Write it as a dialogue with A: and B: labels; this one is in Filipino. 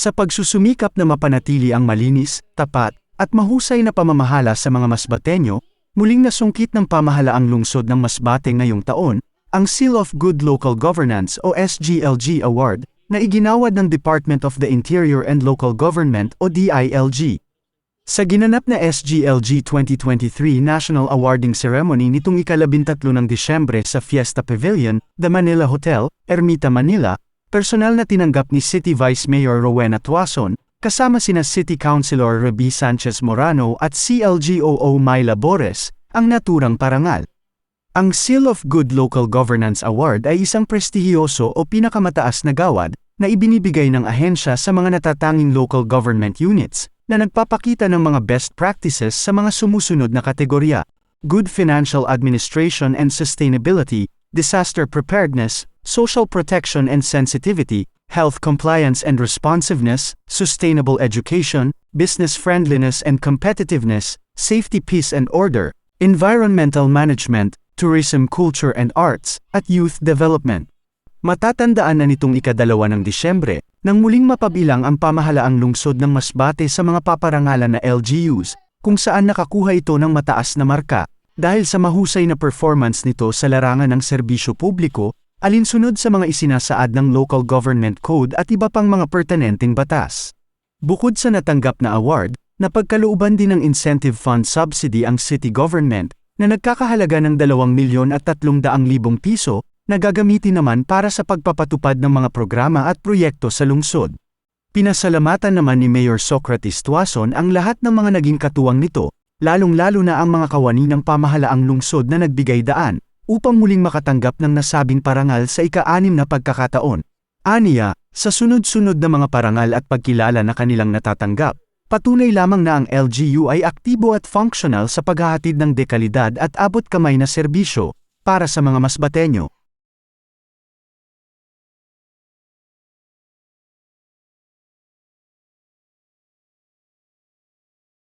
A: Sa pagsusumikap na mapanatili ang malinis, tapat, at mahusay na pamamahala sa mga Masbateño, muling nasungkit ng pamahalaang lungsod ng Masbate ngayong taon, ang Seal of Good Local Governance o SGLG Award, na iginawad ng Department of the Interior and Local Government o DILG. Sa ginanap na SGLG 2023 National Awarding Ceremony nitong ikalabintatlo ng Disyembre sa Fiesta Pavilion, The Manila Hotel, Ermita, Manila, personal na tinanggap ni City Vice Mayor Rowena Tuason, kasama sina City Councilor Reby Sanchez Morano at CLGOO Myla Bores, ang naturang parangal. Ang Seal of Good Local Governance Award ay isang prestihiyoso o pinakamataas na gawad na ibinibigay ng ahensya sa mga natatanging local government units na nagpapakita ng mga best practices sa mga sumusunod na kategorya: good financial administration and sustainability, disaster preparedness, social protection and sensitivity, health compliance and responsiveness, sustainable education, business friendliness and competitiveness, safety peace and order, environmental management, tourism culture and arts, at youth development. Matatandaan na nitong ikadalawa ng Disyembre, nang muling mapabilang ang pamahalaang lungsod ng Masbate sa mga paparangalan na LGUs, kung saan nakakuha ito ng mataas na marka, dahil sa mahusay na performance nito sa larangan ng serbisyo publiko, alinsunod sa mga isinasaad ng Local Government Code at iba pang mga pertinenteng batas. Bukod sa natanggap na award, napagkalooban din ng incentive fund subsidy ang city government na nagkakahalaga ng 2 milyon at 300 libong piso na gagamitin naman para sa pagpapatupad ng mga programa at proyekto sa lungsod. Pinasalamatan naman ni Mayor Socrates Tuason ang lahat ng mga naging katuwang nito, lalong-lalo na ang mga kawani ng pamahalaang lungsod na nagbigay daan, upang muling makatanggap ng nasabing parangal sa ika-anim na pagkakataon. Aniya, sa sunod-sunod na mga parangal at pagkilala na kanilang natatanggap, Patunay lamang na ang LGU ay aktibo at functional sa paghahatid ng dekalidad at abot kamay na serbisyo para sa mga Masbateño.